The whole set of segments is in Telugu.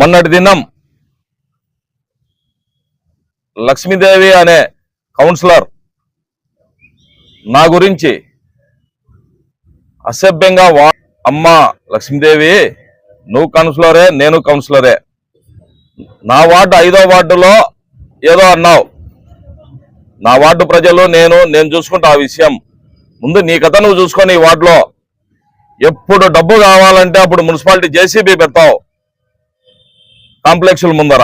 మొన్నటి దినం లక్ష్మీదేవి అనే కౌన్సిలర్ నా గురించి అసభ్యంగా వా అమ్మ లక్ష్మీదేవి నువ్వు కౌన్సిలరే నేను కౌన్సిలరే. నా వార్డు ఐదో వార్డులో ఏదో అన్నావు. నా వార్డు ప్రజలు నేను నేను చూసుకుంటా ఆ విషయం. ముందు నీ కథ నువ్వు చూసుకొని ఈ వార్డులో. ఎప్పుడు డబ్బు కావాలంటే అప్పుడు మున్సిపాలిటీ జేసీబీ పెడతావు. కాంప్లెక్స్ల ముందర.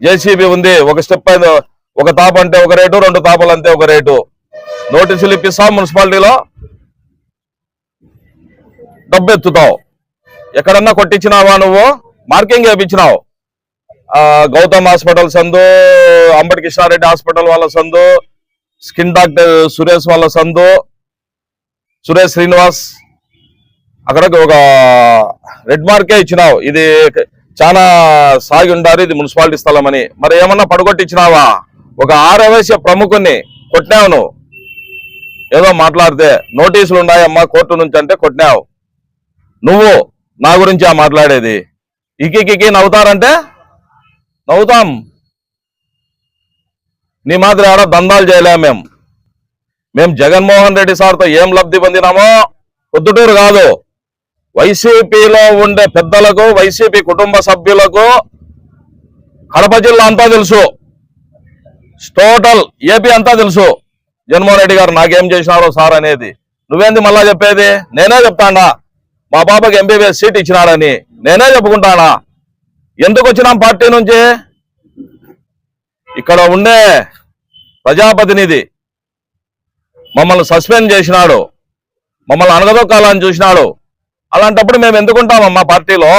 జేసీబీ ఉంది ఒక స్టెప్ అయితే ఒక తాప అంటే ఒక రేటు రెండు తాపలు అంతే ఒక రేటు. నోటీసులు ఇప్పిస్తాం మున్సిపాలిటీలో డబ్బు ఎత్తుతావు ఎక్కడన్నా కొట్టించినావా నువ్వు? మార్కింగ్ వేపించినావు. గౌతమ్ హాస్పిటల్ సందు అంబటి కృష్ణారెడ్డి హాస్పిటల్ వాళ్ళ సందు స్కిన్ డాక్టర్ సురేష్ వాళ్ళ సందు సురేష్ శ్రీనివాస్ అక్కడ ఒక రెడ్ మార్కే ఇచ్చినావు. ఇది చాలా సాగి ఉండాలి ఇది మున్సిపాలిటీ స్థలం అని మరి ఏమన్నా పడగొట్టించినావా? ఒక ఆరవేశ ప్రముఖుని కొట్టినావు నువ్వు. ఏదో మాట్లాడితే నోటీసులు ఉన్నాయమ్మా కోర్టు నుంచి అంటే కొట్టినావు. నువ్వు నా గురించి ఆ మాట్లాడేది. ఇకి నవ్వుతారంటే? నవ్వుతాం. నీ మాదిరి ఆడ దందాలు చేయలేము మేము మేము జగన్మోహన్ రెడ్డి సార్తో ఏం లబ్ధి పొందినామో? పొద్దుటూరు కాదు. వైసీపీలో ఉండే పెద్దలకు వైసీపీ కుటుంబ సభ్యులకు కడప జిల్లా అంతా తెలుసు. టోటల్ ఏపీ అంతా తెలుసు. జగన్మోహన్ రెడ్డి గారు నాకేం చేసినారో సార్ అనేది. నువ్వేంది మళ్ళా చెప్పేది? నేనే చెప్తానా? మా పాపకి ఎంబీబీఎస్ సీట్ ఇచ్చినాడని. నేనే చెప్పుకుంటానా? ఎందుకు వచ్చినాం పార్టీ నుంచి? ఇక్కడ ఉండే ప్రజాప్రతినిధి మమ్మల్ని సస్పెండ్ చేసినాడు. మమ్మల్ని అనగదొక్కాలని చూసినాడు. అలాంటప్పుడు మేము ఎందుకుంటామా మా పార్టీలో?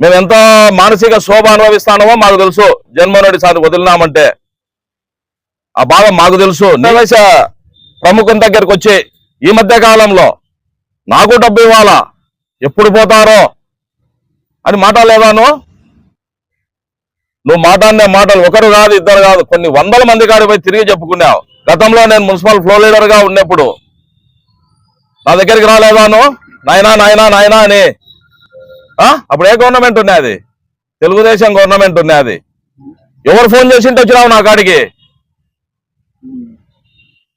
మేము ఎంత మానసిక శోభ అనుభవిస్తానమో మాకు తెలుసు. జగన్మోహన్ సాధి సార్ వదిలినామంటే. ఆ బాధ మాకు తెలుసు. నివేశ ప్రముఖం దగ్గరికి వచ్చి ఈ మధ్య కాలంలో నాకు డబ్బు ఇవ్వాలా? ఎప్పుడు పోతారో? అని మాట లేదాను నువ్వు మాట్లాడిన మాటలు ఒకరు కాదు ఇద్దరు కాదు కొన్ని వందల మంది కాడి తిరిగి చెప్పుకున్నావు. గతంలో నేను మున్సిపల్ ఫ్లో లీడర్గా ఉన్నప్పుడు నా దగ్గరికి రాలేదాను నాయనా నాయనా నాయనా అని. ఆ? అప్పుడు ఏ గవర్నమెంట్ ఉన్నది తెలుగుదేశం గవర్నమెంట్ ఉన్నది ఎవరు ఫోన్ చేసింటే వచ్చినావు నా కాడికి?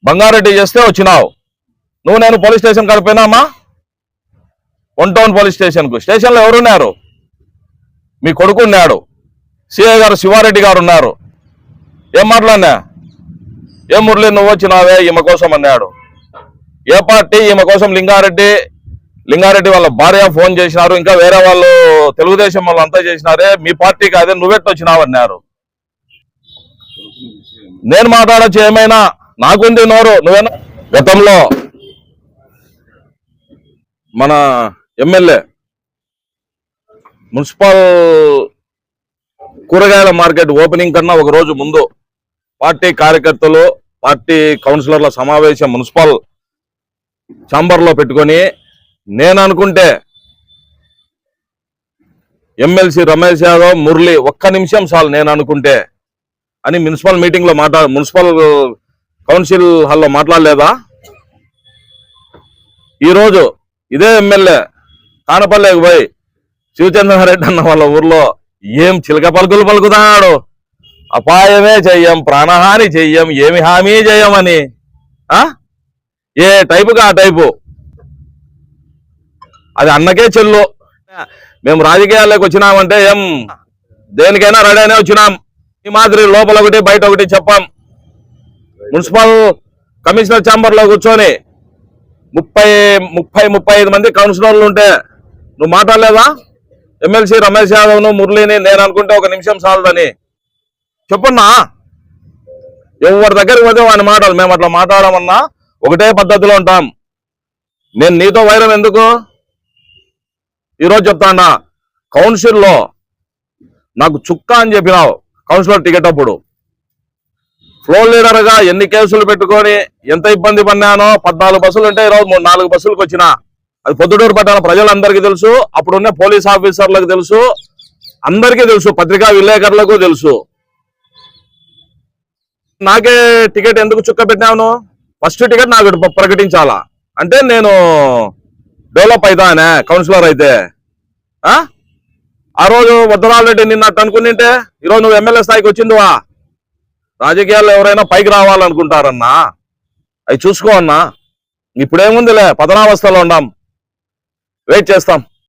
బంగారెడ్డి చేస్తే వచ్చినావు. నువ్వు నేను పోలీస్ స్టేషన్ కడిపోయినామా వన్ టౌన్ పోలీస్ స్టేషన్కు. స్టేషన్లో ఎవరున్నారు? మీ కొడుకు ఉన్నాడు. సిఐ గారు శివారెడ్డి గారు ఉన్నారు. ఏం మాట్లాడినా? ఏం మురళి నువ్వు వచ్చినావే ఈమె కోసం అన్నాడు. ఏ పార్టీ? ఈమె కోసం లింగారెడ్డి లింగారెడ్డి వాళ్ళ భార్య ఫోన్ చేసినారు ఇంకా వేరే వాళ్ళు తెలుగుదేశం వాళ్ళు అంతా చేసినారే మీ పార్టీ కాదే నువ్వెట్టు వచ్చినావన్నారు నేను మాట్లాడచ్చు ఏమైనా? నాకుంది నోరు నువ్వేనా? గతంలో మన ఎమ్మెల్యే మున్సిపల్ కూరగాయల మార్కెట్ ఓపెనింగ్ కన్నా ఒక రోజు ముందు పార్టీ కార్యకర్తలు పార్టీ కౌన్సిలర్ల సమావేశం మున్సిపల్ ఛాంబర్లో పెట్టుకొని నేను అనుకుంటే ఎమ్మెల్సీ రమేష్ యాదవ్ మురళి ఒక్క నిమిషం చాలు నేను అనుకుంటే అని మున్సిపల్ మీటింగ్లో మాట్లా మున్సిపల్ కౌన్సిల్ హాల్లో మాట్లాడలేదా? ఈరోజు ఇదే ఎమ్మెల్యే కానపల్లికి పోయి శివచంద్రారెడ్డి అన్న వాళ్ళ ఊర్లో ఏం చిలక పలుకులు పలుకుతాడు? అపాయమే చెయ్యం ప్రాణహాని చెయ్యం ఏమి హామీ చెయ్యమని ఆ? ఏ టైపుగా ఆ టైపు? అది అన్నకే చెల్లు. మేము రాజకీయాల్లోకి వచ్చినామంటే ఏం? దేనికైనా రెడీ అయినా వచ్చినాం. ఈ మాదిరి లోపల ఒకటి బయట ఒకటి చెప్పాం. మున్సిపల్ కమిషనర్ ఛాంబర్లో కూర్చొని ముప్పై ముప్పై ముప్పై ఐదు మంది కౌన్సిలర్లు ఉంటే నువ్వు మాట్లాడలేదా? ఎమ్మెల్సీ రమేష్ యాదవ్ను మురళిని నేను అనుకుంటే ఒక నిమిషం చాలదని. చెప్పున్నా? ఎవరి దగ్గరికి పోతే వాని మాటలు మేము అట్లా మాట్లాడమన్నా? ఒకటే పద్ధతిలో ఉంటాం. నేను నీతో వైరం ఎందుకు? ఈరోజు చెప్తానా కౌన్సిల్లో నాకు చుక్క అని చెప్పినావు కౌన్సిలర్ టికెట్ అప్పుడు. ఫ్లోర్ లీడర్గా ఎన్ని కేసులు పెట్టుకొని ఎంత ఇబ్బంది పడినానో పద్నాలుగు బస్సులు ఉంటే ఈరోజు మూడు నాలుగు బస్సులకు వచ్చిన. అది పొద్దుటూరు పట్టణ ప్రజలందరికీ తెలుసు అప్పుడున్న పోలీస్ ఆఫీసర్లకు తెలుసు అందరికీ తెలుసు పత్రికా విలేకరులకు తెలుసు. నాకే టికెట్ ఎందుకు చుక్క పెట్టినాను ఫస్ట్ టికెట్ నాకు ప్రకటించాలా? అంటే నేను డెవలప్ అవుతానే కౌన్సిలర్ అయితే. ఆ? రోజు వద్దరాల రెడ్డి నిన్నట్టు అనుకునింటే ఈరోజు నువ్వు ఎమ్మెల్యే స్థాయికి వచ్చిందివా రాజకీయాల్లో ఎవరైనా పైకి రావాలనుకుంటారన్నా? అవి చూసుకో అన్నా. ఇప్పుడేముందిలే పతనావస్థలో ఉన్నాం వెయిట్ చేస్తాం.